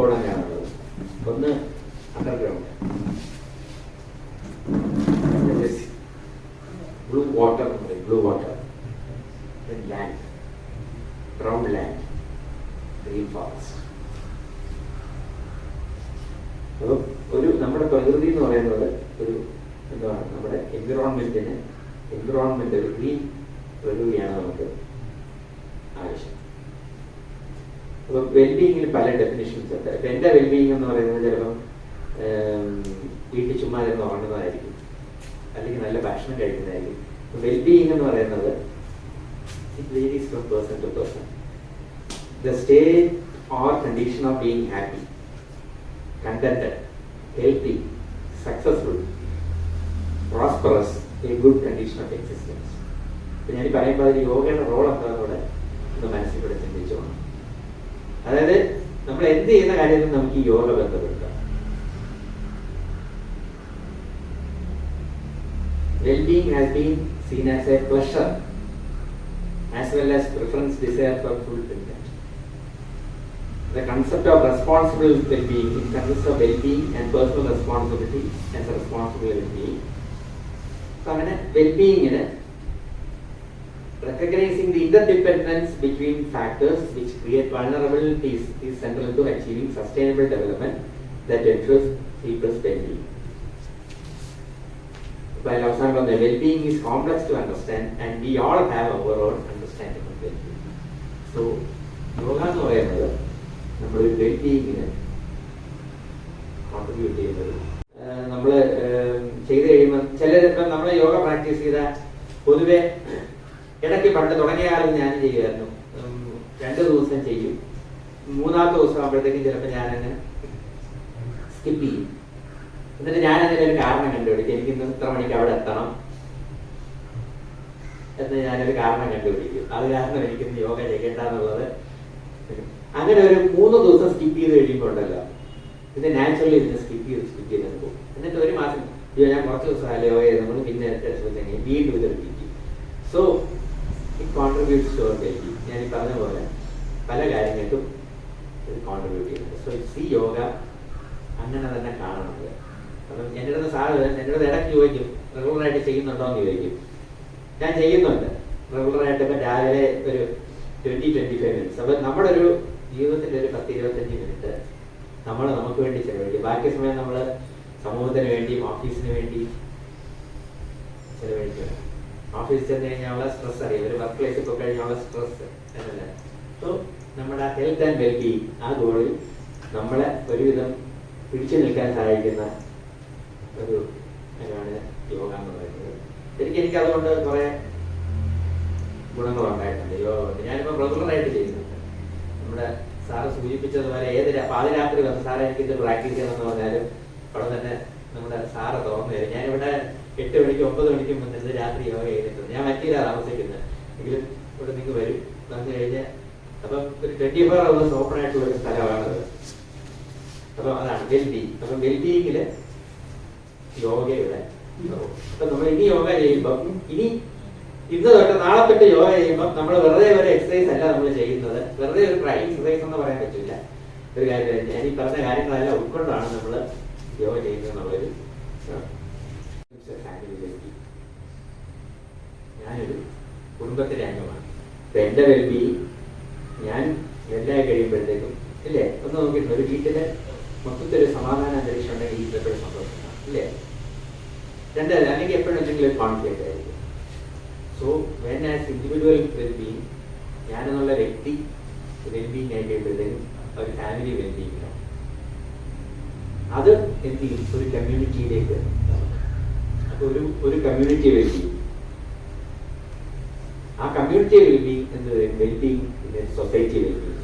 ആണുള്ളത് ഒന്ന് underground blue water blue water land ground land green forest അപ്പം ഒരു നമ്മുടെ പ്രകൃതി എന്ന് പറയുന്നത് ഒരു എന്താണ്? നമ്മുടെ എൻവിറോൺമെന്റിന് എൻവിറോൺമെന്റ് ഒരു ഗ്രീൻ പ്രകൃതിയാണ് നമുക്ക് ആവശ്യം. അപ്പം വെൽബീയിങ്ങിൽ പല ഡെഫിനിഷൻസ് ഉണ്ട്. അപ്പം എന്റെ വെൽബീയിങ് എന്ന് പറയുന്നത് ചിലപ്പം വീട്ടിൽ ചുമ്മാ ഇരുന്ന് ഉറങ്ങുന്നതായിരിക്കും. അല്ലെങ്കിൽ നല്ല ഭക്ഷണം കഴിക്കുന്നതായിരിക്കും. വെൽബീയിങ് എന്ന് പറയുന്നത് it varies from person to person the state or condition of being happy contented, healthy successful prosperous a good condition of existence ഞാൻ പറയുമ്പോൾ അതിൽ യോഗയുടെ റോൾ എന്താണെന്നൂടെ ഒന്ന് മനസ്സിലൂടെ ചിന്തിച്ചു പോകണം അതായത് നമ്മൾ എന്ത് ചെയ്യുന്ന കാര്യത്തിൽ നമുക്ക് ഈ yoga ബന്ധപ്പെടുത്താം wellbeing has been seen as a pleasure as well as preference desire for fulfilment The concept of responsible well-being in consists of well-being and personal responsibility as a responsible well-being. So അങ്ങനെ well-beingന് recognizing the interdependence between factors which create vulnerabilities is central to achieving sustainable development that ensures people's well-being. While അവസാനം പറഞ്ഞ well-being is complex to understand and we all have our own understanding of well-being. So yoga എന്ന് പറയുന്നത് നമ്മൾ വെൽബീയിങ്ങിന് contribute ചെയ്യുന്നത് നമ്മൾ ചെയ്ത് കഴിയുമ്പോൾ ചിലർ ഇപ്പം നമ്മൾ യോഗ പ്രാക്ടീസ് ചെയ്ത പൊതുവെ ഇടയ്ക്ക് പണ്ട് തുടങ്ങിയ കാലം ഞാൻ ചെയ്യുമായിരുന്നു. രണ്ടു ദിവസം ചെയ്യും. മൂന്നാമത്തെ ദിവസം ആകുമ്പോഴത്തേക്കും ചിലപ്പോൾ ഞാനങ്ങ് സ്കിപ്പ് ചെയ്യും. എന്നിട്ട് ഞാൻ ഒരു കാരണം കണ്ടുപിടിക്കും. എനിക്ക് ഇന്ന് ഇത്ര മണിക്ക് അവിടെ എത്തണം എന്ന് ഞാനൊരു കാരണം കണ്ടുപിടിക്കും. അത് കാരണം എനിക്കിന്ന് യോഗ ചെയ്യേണ്ട എന്നുള്ളത് അങ്ങനെ ഒരു മൂന്ന് ദിവസം സ്കിപ്പ് ചെയ്ത് കഴിയുമ്പോൾ ഉണ്ടല്ലോ ഇത് നാച്ചുറലി ഇതിനെ സ്കിപ്പ് ചെയ്ത് സ്കിപ്പ് ചെയ്ത് പോകും. എന്നിട്ട് ഒരു മാസം ഞാൻ കുറച്ച് ദിവസം യോഗ ചെയ്ത് നമ്മൾ പിന്നെ വീണ്ടും ഇത് സോ ഇറ്റ് സ്റ്റോറിലേക്ക് ഞാൻ ഈ പറഞ്ഞ പോലെ പല കാര്യങ്ങൾക്കും ഇത് കോൺട്രിബ്യൂട്ട് ചെയ്യുന്നുണ്ട്. സോ ഇറ്റ്സ് ഈ യോഗ അങ്ങനെ തന്നെ കാണുന്നത് അപ്പം എന്റെ അടുത്ത് സാറ് എന്റെ അടുത്ത് ഇടയ്ക്ക് ചോദിക്കും റെഗുലറായിട്ട് ചെയ്യുന്നുണ്ടോ? എന്ന് ചോദിക്കും. ഞാൻ ചെയ്യുന്നുണ്ട്. റെഗുലറായിട്ട് ഇപ്പം രാവിലെ ഒരു ട്വന്റി ട്വന്റി ഫൈവ് മിനിറ്റ്സ് അപ്പം നമ്മുടെ ഒരു ജീവിതത്തിന്റെ ഒരു പത്ത് ഇരുപത്തഞ്ച് മിനിറ്റ് നമ്മൾ നമുക്ക് വേണ്ടി ചെലവഴിക്കും. ബാക്കി സമയം നമ്മൾ സമൂഹത്തിന് വേണ്ടിയും ഓഫീസിന് വേണ്ടി ചെലവഴിക്കുക ഓഫീസിൽ ചെന്ന് കഴിഞ്ഞാൽ സ്ട്രെസ് അറിയാം. ഒരു വർക്ക് പ്ലേസിൽ പോയി കഴിഞ്ഞാൽ സ്ട്രെസ് എന്നല്ല? സോ നമ്മുടെ ഹെൽത്ത് ആൻഡ് വെൽബീങ് ആ ഗോളിൽ നമ്മളെ ഒരുവിധം പിടിച്ചു നിൽക്കാൻ സഹായിക്കുന്ന ഒരു ഇതാണ് യോഗ എന്ന് പറയുന്നത്. ശരിക്കും എനിക്ക് അതുകൊണ്ട് കുറെ ഗുണങ്ങളുണ്ടായിട്ടുണ്ട് യോഗ കൊണ്ട് ഞാനിപ്പോൾ റെഗുലറായിട്ട് ചെയ്യുന്നുണ്ട്. നമ്മുടെ സാറ് സൂചിപ്പിച്ചതുപോലെ ഏത് പാതിരാത്രി വന്ന് എനിക്ക് എനിക്കിത് പ്രാക്ടീസ് ചെയ്യണമെന്ന് പറഞ്ഞാലും അവിടെ തന്നെ നമ്മുടെ സാറ് തുറന്നു തരും ഞാനിവിടെ എട്ട് മണിക്ക് ഒമ്പത് മണിക്ക് മുന്നിട്ട് രാത്രി യോഗ ചെയ്തിട്ടുണ്ട് ഞാൻ മറ്റേ താമസിക്കുന്നത്. എങ്കിലും ഇവിടെ നിങ്ങൾക്ക് വരും. വന്നു കഴിഞ്ഞാൽ അപ്പം ഒരു ട്വന്റി ഫോർ അവേഴ്സ് ഓപ്പൺ ആയിട്ടുള്ള ഒരു സ്ഥലമാണത്. അപ്പം അതാണ് വെൽബീങ് അപ്പം വെൽബീങ്ങിൽ യോഗയുടെ അപ്പൊ നമ്മൾ ഇനി യോഗ ചെയ്യുമ്പം ഇനി ഇന്ന് തൊട്ട് നാളെ തൊട്ട് യോഗ ചെയ്യുമ്പോൾ നമ്മൾ വെറുതെ ഒരു എക്സസൈസ് അല്ല നമ്മൾ ചെയ്യുന്നത്. വെറുതെ ഒരു എക്സസൈസ് എന്ന് പറയാൻ പറ്റില്ല. ഒരു കാര്യം ഞാൻ ഈ പറഞ്ഞ കാര്യങ്ങളെല്ലാം ഉൾക്കൊണ്ടാണ് നമ്മൾ യോഗ ചെയ്യുന്നത് എന്നുള്ളൊരു ഞാനൊരു കുടുംബത്തിലെ അംഗമാണ്. ഇപ്പൊ വെൽബി ഞാൻ എല്ലായി കഴിയുമ്പോഴത്തേക്കും ഇല്ലേ? ഒന്ന് നോക്കിയിട്ടുണ്ട്. ഒരു വീട്ടിലെ മൊത്തത്തിൽ സമാധാന അന്തരീക്ഷം ഉണ്ടെങ്കിൽ വീട്ടിലെപ്പോഴും സന്തോഷമാണ് ഇല്ലേ? രണ്ടല്ല അല്ലെങ്കിൽ കോൺഫ്ലിക്റ്റ് ആയിരിക്കും. So when as individual wellbeing ഞാനെന്നുള്ള വ്യക്തി വെൽബീങ് ആയി കഴിയുമ്പോഴത്തേക്കും ഒരു ഫാമിലി വെൽബീങ് അത് എന്ത് ചെയ്യും? ഒരു കമ്മ്യൂണിറ്റിയിലേക്ക് ഒരു ഒരു കമ്മ്യൂണിറ്റി വെൽബീങ് ആ കമ്മ്യൂണിറ്റി വെൽബീങ് എന്ന് വെൽബീങ് സൊസൈറ്റി വെൽബീങ്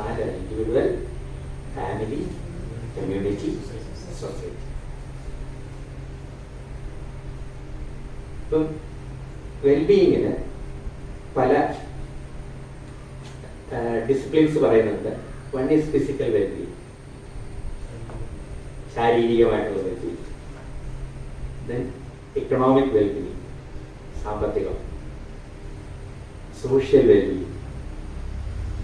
നാല് ഇൻഡിവിജ്വൽ ഫാമിലി കമ്മ്യൂണിറ്റി സൊസൈറ്റി ഇപ്പം വെൽബീയിങ്ങിന് പല ഡിസിപ്ലിൻസ് പറയുന്നുണ്ട്. വൺ ഈസ് ഫിസിക്കൽ വെൽബി ശാരീരികമായിട്ടുള്ള വെൽബീയിങ് ദെൻ ഇക്കണോമിക് വെൽബീയിങ് സാമ്പത്തികം സോഷ്യൽ വെൽബീയിങ്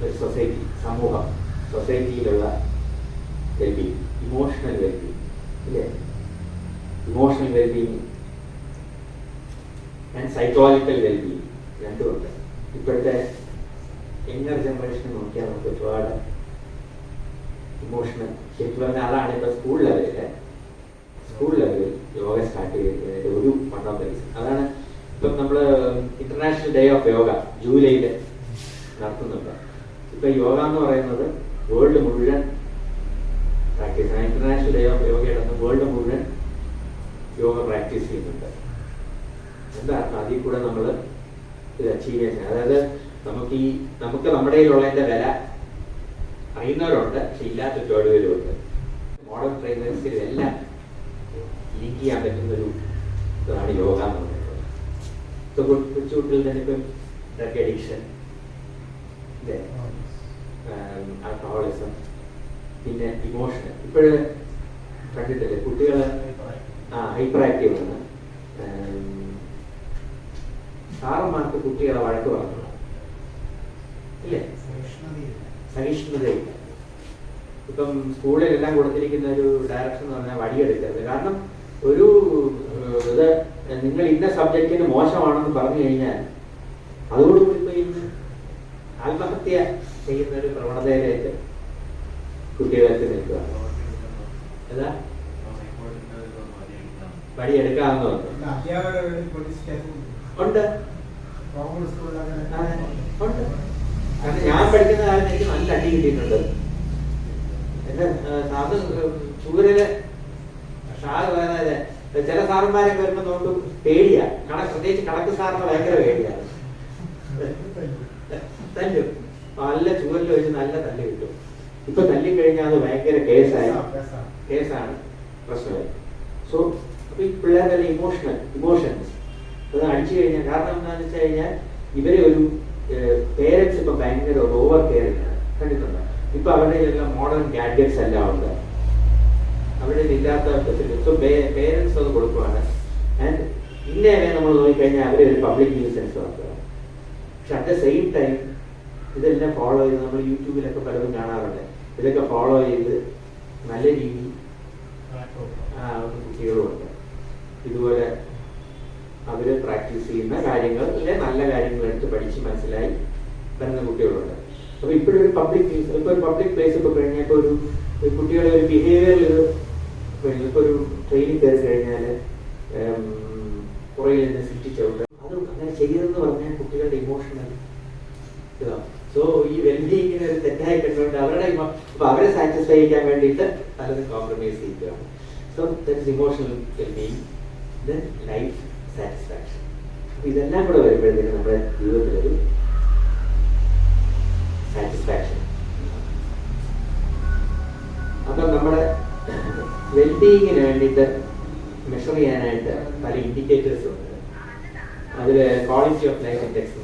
ഒരു സൊസൈറ്റി സമൂഹം സൊസൈറ്റിയിലുള്ള വെൽബീങ് ഇമോഷണൽ വെൽബീങ് ഇല്ലേ emotional wellbeing and psychological wellbeing രണ്ടുമുണ്ട്. ഇപ്പോഴത്തെ യങ്ങർ ജനറേഷൻ നോക്കിയാൽ നമുക്ക് ഒരുപാട് ഇമോഷണൽ ശരിക്കും പറഞ്ഞാൽ അതാണ് ഇപ്പൊ സ്കൂൾ ലെവലിൽ സ്കൂൾ ലെവലിൽ യോഗ സ്റ്റാർട്ട് ചെയ്തിരിക്കുന്നതിന്റെ ഒരു വൺ ഓഫ് ദ റീസൺ അതാണ് ഇപ്പം നമ്മൾ ഇന്റർനാഷണൽ ഡേ ഓഫ് യോഗ ജൂലൈയിൽ നടത്തുന്നുണ്ട്. ഇപ്പൊ യോഗ എന്ന് പറയുന്നത് വേൾഡ് മുഴുവൻ പ്രാക്ടീസ് ഇന്റർനാഷണൽ ഡേ ഓഫ് യോഗയുടെ അന്ന് വേൾഡ് മുഴുവൻ യോഗ പ്രാക്ടീസ് ചെയ്യുന്നുണ്ട്. എന്താ അർത്ഥം? അതിൽ കൂടെ നമ്മൾ ഇത് അച്ചീവ് ചെയ്യാൻ അതായത് നമുക്ക് ഈ നമുക്ക് നമ്മുടെ കയ്യിലുള്ളതിന്റെ വില അറിയുന്നവരുണ്ട് പക്ഷെ ഇല്ലാത്ത ഉണ്ട് മോഡേൺ ട്രെയിനേഴ്സിൽ എല്ലാം ലിങ്ക് ചെയ്യാൻ പറ്റുന്ന ഒരു ഇതാണ് യോഗ എന്ന് പറയുന്നത്. കൊച്ചുകുട്ടിൽ തന്നെ ഇപ്പം ഡ്രഗ് അഡിക്ഷൻ ആൽക്കഹോളിസം പിന്നെ ഇമോഷൻ ഇപ്പോഴ് കണ്ടിട്ടില്ലേ? കുട്ടികൾ ആ ഹൈപ്പർ ആക്റ്റീവ് ആണ് സാറന്മാർക്ക് കുട്ടികളെ വഴക്ക് പറഞ്ഞു ഇല്ലേ? സഹിഷ്ണുതയില്ല. ഇപ്പം സ്കൂളിലെല്ലാം കൊടുത്തിരിക്കുന്ന ഒരു ഡയറക്ഷൻ എന്ന് പറഞ്ഞാൽ വടിയെടുക്കരുത് കാരണം ഒരു ഇത് നിങ്ങൾ ഇന്ന സബ്ജക്റ്റിന് മോശമാണെന്ന് പറഞ്ഞു കഴിഞ്ഞാൽ അതോടുകൂടി ഇപ്പൊ ഇന്ന് ആത്മഹത്യ ചെയ്യുന്ന ഒരു പ്രവണതയിലേക്ക് കുട്ടികൾക്ക് നിൽക്കുക. ഉണ്ട്. ആ, ഉണ്ട്. കാരണം ഞാൻ പഠിക്കുന്ന കാലത്ത് എനിക്ക് നല്ല അടി കിട്ടിയിട്ടുണ്ട്. എന്റെ സാധനം ചൂരൽ ചില സാറന്മാരൊക്കെ വരുമ്പോ നോക്കും പേടിയാ. കണക്ക് പ്രത്യേകിച്ച് കണക്ക് സാറിന് ഭയങ്കര പേടിയാണ് തല്ലും. നല്ല ചുവൽ വെച്ച് നല്ല തല്ല് കിട്ടും. ഇപ്പൊ തല്ലി കഴിഞ്ഞാൽ അത് ഭയങ്കര കേസായി. കേസാണ്. പ്രശ്നമായി. സോ അപ്പൊ ഈ പിള്ളേരുടെ ഇമോഷണൽ ഇമോഷൻസ് അത് അടിച്ചു കഴിഞ്ഞാൽ കാരണം എന്താണെന്ന് വെച്ച് കഴിഞ്ഞാൽ ഇവരെ ഒരു പേരൻസ് ഇപ്പൊ ഭയങ്കര ഓവർ കെയറിംഗ് ആണ്. കണ്ടിട്ടുണ്ട്? ഇപ്പൊ അവരുടെ എല്ലാം മോഡേൺ ഗാഡ്ജറ്റ്സ് എല്ലാം ഉണ്ട്. അവിടെ ഇല്ലാത്ത ഫെസിലിറ്റി സോ പേരൻസ് അത് കൊടുക്കുവാണ്. ആൻഡ് ഇന്നേ നമ്മൾ നോക്കിക്കഴിഞ്ഞാൽ അവരെ ഒരു പബ്ലിക് ന്യൂസൻസ് സെൻസ് പക്ഷെ അറ്റ് ദ സെയിം ടൈം ഇതെല്ലാം ഫോളോ ചെയ്ത് നമ്മൾ യൂട്യൂബിലൊക്കെ പലതും കാണാറുണ്ട്. ഇതൊക്കെ ഫോളോ ചെയ്ത് നല്ല രീതിയിൽ കുട്ടികളുമുണ്ട് ഇതുപോലെ അവർ പ്രാക്ടീസ് ചെയ്യുന്ന കാര്യങ്ങൾ അല്ലെ നല്ല കാര്യങ്ങൾ എടുത്ത് പഠിച്ച് മനസ്സിലായി വരുന്ന കുട്ടികളുണ്ട്. അപ്പൊ ഇപ്പോഴൊരു പബ്ലിക് ഇപ്പൊ ഒരു പബ്ലിക് പ്ലേസ് ഇപ്പൊ കഴിഞ്ഞാൽ ഒരു കുട്ടികളെ ഒരു ബിഹേവിയറിൽ ഇത് കഴിഞ്ഞു. ഇപ്പൊ ഒരു ട്രെയിനിൽ കയറി കഴിഞ്ഞാൽ പുറകിൽ നിന്ന് സൃഷ്ടിച്ചോട്ട് അത് അങ്ങനെ ചെയ്തതെന്ന് പറഞ്ഞാൽ കുട്ടികളുടെ ഇമോഷണൽ ഇതാണ് സോ ഈ വെൽബീയിങ്ങിനെ ഒരു തെറ്റായി കണ്ടുകൊണ്ട് അവരുടെ അപ്പൊ അവരെ സാറ്റിസ്ഫൈ ചെയ്യാൻ വേണ്ടിയിട്ട് പലതും കോംപ്രമൈസ് ചെയ്യുകയാണ്. So that emotional wellbeing then life satisfaction അപ്പൊ ഇതെല്ലാം കൂടെ വരുമ്പോഴത്തേക്കും നമ്മുടെ ജീവിതത്തിലൊരു സാറ്റിസ്ഫാക്ഷൻ അപ്പം നമ്മുടെ വെൽബീയിങ്ങിന് വേണ്ടിയിട്ട് മെഷർ ചെയ്യാനായിട്ട് പല ഇൻഡിക്കേറ്റേഴ്സ് ഉണ്ട്. അതിൽ quality of life index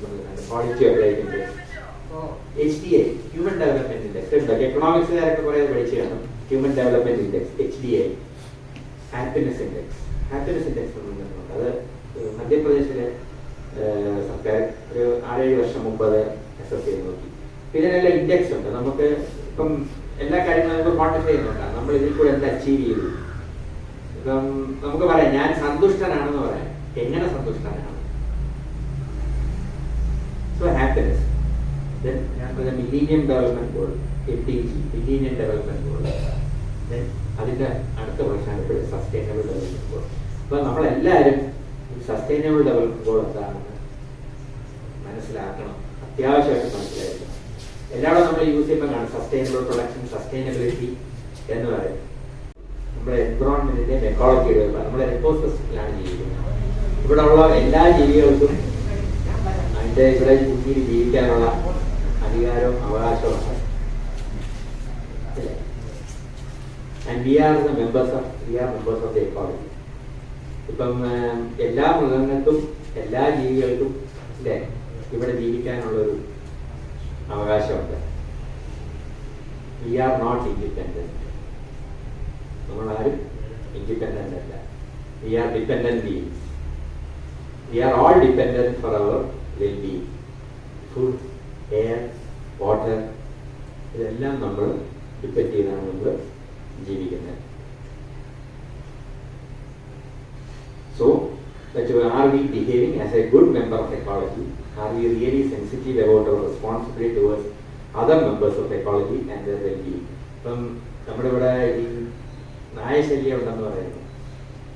quality of life index H D I human development index ഉണ്ട് എക്കണോമിക്സുകാരൊക്കെ കുറെ പഠിച്ചു കാണും. Human development index H D I happiness index happiness index അത് മധ്യപ്രദേശിലെ സർക്കാർ ഒരു ആറേഴ് വർഷം മുമ്പ് അത് അസസ് ചെയ്ത് നോക്കി. പിന്നെ നല്ല ഇൻഡെക്സ് ഉണ്ട്. നമുക്ക് ഇപ്പം എല്ലാ കാര്യങ്ങളും നമുക്ക് ക്വാണ്ടിഫൈ ചെയ്യുന്നുണ്ട് നമ്മൾ ഇതിൽ കൂടെ എന്ത് അച്ചീവ് ചെയ്തു ഇപ്പം നമുക്ക് പറയാം ഞാൻ സന്തുഷ്ടനാണെന്ന് പറയാം. എങ്ങനെ സന്തുഷ്ടനാണ്? So happiness millennium development goal M D G millennium development goal then അതിന്റെ അടുത്ത പ്രശ്നമാണ് ഇപ്പോൾ സസ്റ്റൈനബിൾ ഡെവലപ്മെന്റ് ഗോൾ അപ്പൊ നമ്മളെല്ലാവരും സസ്റ്റൈനബിൾ ഡെവലപ്മെന്റ് ഗോൾ എന്താണെന്ന് മനസ്സിലാക്കണം. അത്യാവശ്യമായിട്ട് മനസ്സിലാക്കണം എല്ലാവരും നമ്മൾ യൂസ് ചെയ്യുമ്പോൾ കാണും സസ്റ്റൈനബിൾ പ്രൊഡക്ഷൻ സസ്റ്റൈനബിലിറ്റി എന്ന് പറയും നമ്മുടെ എൻവറോൺമെന്റിന്റെ മെക്കോളജിയുടെ നമ്മുടെ എക്കോസിസ്റ്റത്തിലാണ് ജീവിക്കുന്നത്. ഇവിടെ ഉള്ള എല്ലാ ജീവികൾക്കും അതിന്റെ ഇവിടെ ഭൂമിയിൽ ജീവിക്കാനുള്ള അധികാരവും അവകാശവും ഇപ്പം എല്ലാ മൃഗങ്ങൾക്കും എല്ലാ ജീവികൾക്കും ഇവിടെ ജീവിക്കാനുള്ളൊരു അവകാശമുണ്ട്. വി ആർ നോട്ട് ഇൻഡിപെൻഡന്റ് നമ്മളാരും ഇൻഡിപെൻഡന്റ് അല്ല. We are dependent beings we are all dependent for our wellbeing food air water ഇതെല്ലാം നമ്മൾ ഡിപ്പെൻഡ് ചെയ്താണ് നമ്മൾ ജീവിക്കുന്നത്. So are we behaving as a good member of ecology? Are we really sensitive about our responsibility towards other members of ecology and their well-being? ഇപ്പം നമ്മുടെ ഇവിടെ ഈ നായശല്യം ഉണ്ടെന്ന് പറയുന്നു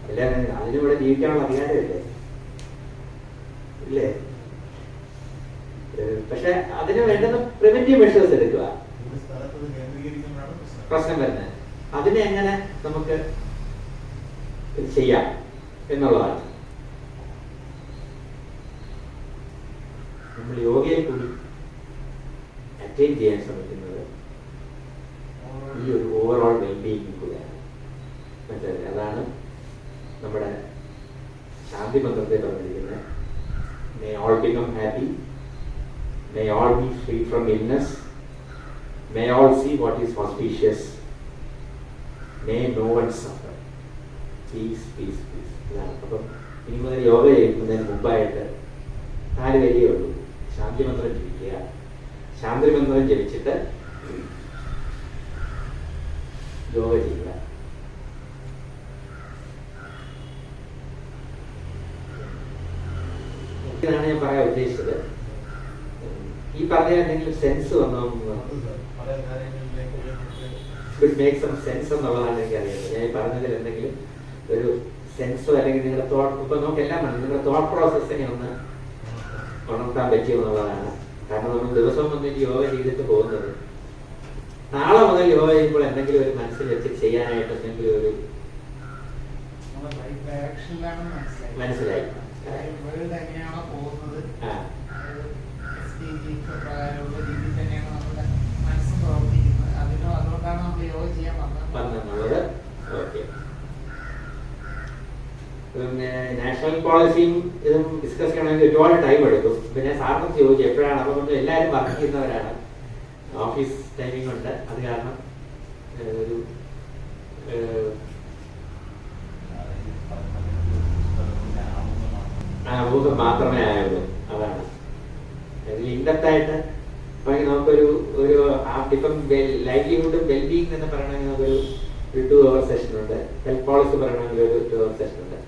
എല്ലാവരും അതിനിവിടെ ജീവിക്കാനുള്ള അധികാരമില്ലേ ഇല്ലേ പക്ഷെ അതിന് വേണ്ടുന്ന പ്രിവെന്റീവ് മെഷേഴ്സ് എടുക്കുക പ്രശ്നം. വരുന്നത് അതിനെ എങ്ങനെ നമുക്ക് ചെയ്യാം എന്നുള്ളതാണ് നമ്മൾ യോഗയെ കൂടി അറ്റൈൻ ചെയ്യാൻ ശ്രമിക്കുന്നത് ഈ ഒരു ഓവറോൾ വെൽബീയിങ് കൂടെയാണ്. മനസ്സിലായി അതാണ് നമ്മുടെ ശാന്തി മന്ത്രത്തെ പറഞ്ഞിരിക്കുന്നത്. May all become happy may all be free from illness may all see what is auspicious may no one suffer peace peace peace ഇതാണ് അപ്പം ഇനി മുതൽ യോഗ ചെയ്യുന്നതിന് മുമ്പായിട്ട് നാല് വരികയുള്ളൂ ശാന്തി മന്ത്രം ജപിക്കുക. ശാന്തി മന്ത്രം ജപിച്ചിട്ട് യോഗ ചെയ്യുക. ഇതാണ് ഞാൻ പറയാൻ ഉദ്ദേശിച്ചത്. ഈ പറഞ്ഞ എന്തെങ്കിലും സെൻസ് വന്നോ മേക്ക് സം സെൻസ് എന്നുള്ളതാണ് എനിക്ക് അറിയുന്നത്. ഞാൻ ഈ പറഞ്ഞതിൽ എന്തെങ്കിലും ഒരു സെൻസോ അല്ലെങ്കിൽ നിങ്ങളുടെ തോട്ട് ഇപ്പൊ നമുക്ക് എല്ലാം നിങ്ങളുടെ തോട്ട് പ്രോസസ്സിനെ ഒന്ന് ഉണർത്താൻ പറ്റിയോ എന്നുള്ളതാണ് കാരണം നമ്മൾ ദിവസം വന്നിട്ട് യോഗ ചെയ്തിട്ട് പോകുന്നത്. നാളെ മുതൽ യോഗ ചെയ്യുമ്പോൾ എന്തെങ്കിലും ഒരു മനസ്സിൽ വെച്ച് ചെയ്യാനായിട്ട് എന്തെങ്കിലും ഒരു മനസ്സിലായി. മനസ്സിലായി. വേൾഡ് എങ്ങനെയാണോ പോകുന്നത് ആ എസ് ഡി ജി പ്രകാരമുള്ള രീതിയിൽ തന്നെയാണ് നമ്മുടെ മനസ്സും പ്രവർത്തിക്കുന്നത് അതിനോ അതുകൊണ്ടാണ് നമ്മൾ യോഗ ചെയ്യാൻ വന്നത് വന്നെന്നുള്ളത് ഓക്കെ നാഷണൽ പോളിസിയും ഇതും ഡിസ്കസ് ചെയ്യണമെങ്കിൽ ഒരുപാട് ടൈം എടുക്കും. പിന്നെ സാറിന് ചോദിച്ചു എപ്പോഴാണ്? അപ്പം കൊണ്ട് എല്ലാവരും വർക്ക് ചെയ്യുന്നവരാണ് ഓഫീസ് ടൈമിംഗ് ഉണ്ട്. അത് കാരണം ഒരു മാത്രമേ ആയുള്ളൂ. അതാണ്. ഇൻഡത്തായിട്ട് ഇപ്പൊ നമുക്കൊരു ഒരു ഇപ്പം ലൈവ്ലിഹുഡും വെൽബീങ് എന്ന് പറയണമെങ്കിൽ നമുക്കൊരു ഒരു ടു അവർ സെഷൻ ഉണ്ട്. ഹെൽത്ത് പോളിസി പറയണമെങ്കിൽ ഒരു ടു അവർ സെഷൻ ഉണ്ട്.